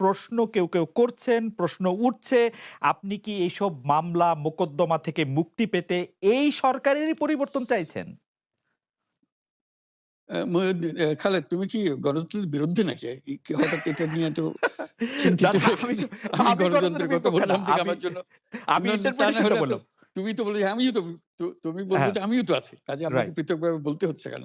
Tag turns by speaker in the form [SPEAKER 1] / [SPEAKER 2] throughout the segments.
[SPEAKER 1] প্রশ্ন কেউ, কেউ করছেন, প্রশ্ন উঠছে। আপনি কি এইসব মামলা মোকদ্দমা থেকে মুক্তি পেতে এই সরকারেরই পরিবর্তন চাইছেন?
[SPEAKER 2] খালেদ তুমি কি গণতন্ত্রের বিরুদ্ধে নাকি? হঠাৎ এটা নিয়ে
[SPEAKER 1] তো
[SPEAKER 2] গণতন্ত্রের কথা বললাম আমার জন্য
[SPEAKER 1] আমি।
[SPEAKER 2] তুমি তো বললে আমিও তো তুমি বলবে
[SPEAKER 1] হ্যাঁ।
[SPEAKER 2] আমিও তো আছি। কাজেই আমাকে। পৃথকভাবে বলতে হচ্ছে কেন?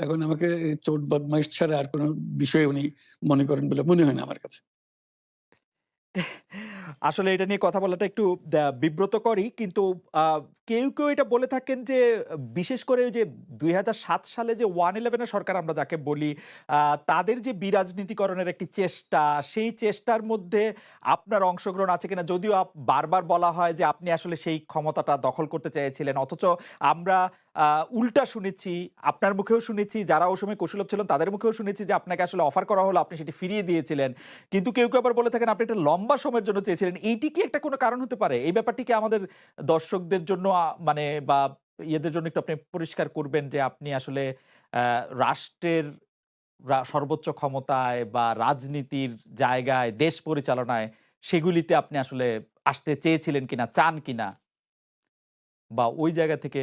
[SPEAKER 2] এখন আমাকে চোট বদমাইশ ছাড়া আর কোনো বিষয় উনি মনে করেন বলে মনে হয় না আমার কাছে।
[SPEAKER 1] আসলে এটা নিয়ে কথা বলাটা একটু আহ, বিব্রতকরই কিন্তু কেউ কেউ এটা বলে থাকেন যে বিশেষ করে যে দুই হাজার সাত সালে যে ওয়ান ইলেভেনের সরকার আমরা যাকে বলি তাদের যে বিরাজনীতিকরণের একটি চেষ্টা সেই চেষ্টার মধ্যে আপনার অংশগ্রহণ আছে কিনা যদিও বারবার বলা হয় যে আপনি আসলে সেই ক্ষমতাটা দখল করতে চেয়েছিলেন অথচ আমরা উল্টা শুনেছি, আপনার মুখেও শুনেছি, যারা ওই সময় কুশলভ ছিলেন, তাদের মুখেও শুনেছি যে আপনাকে আসলে অফার করা হলো, আপনি সেটি ফিরিয়ে দিয়েছিলেন। কিন্তু কেউ কেউ আবার বলে থাকেন, আপনি একটা লম্বা সময়ের জন্য চেয়েছিলেন। এইটি কি একটা কোনো কারণ হতে পারে? এই ব্যাপারটি কি আমাদের দর্শকদের জন্য মানে বা ইয়েদের জন্য একটু আপনি পরিষ্কার করবেন যে আপনি আসলে রাষ্ট্রের সর্বোচ্চ ক্ষমতায় বা রাজনীতির জায়গায়, দেশ পরিচালনায় সেগুলিতে আপনি আসলে আসতে চেয়েছিলেন কিনা, চান কিনা? বা ওই জায়গা থেকে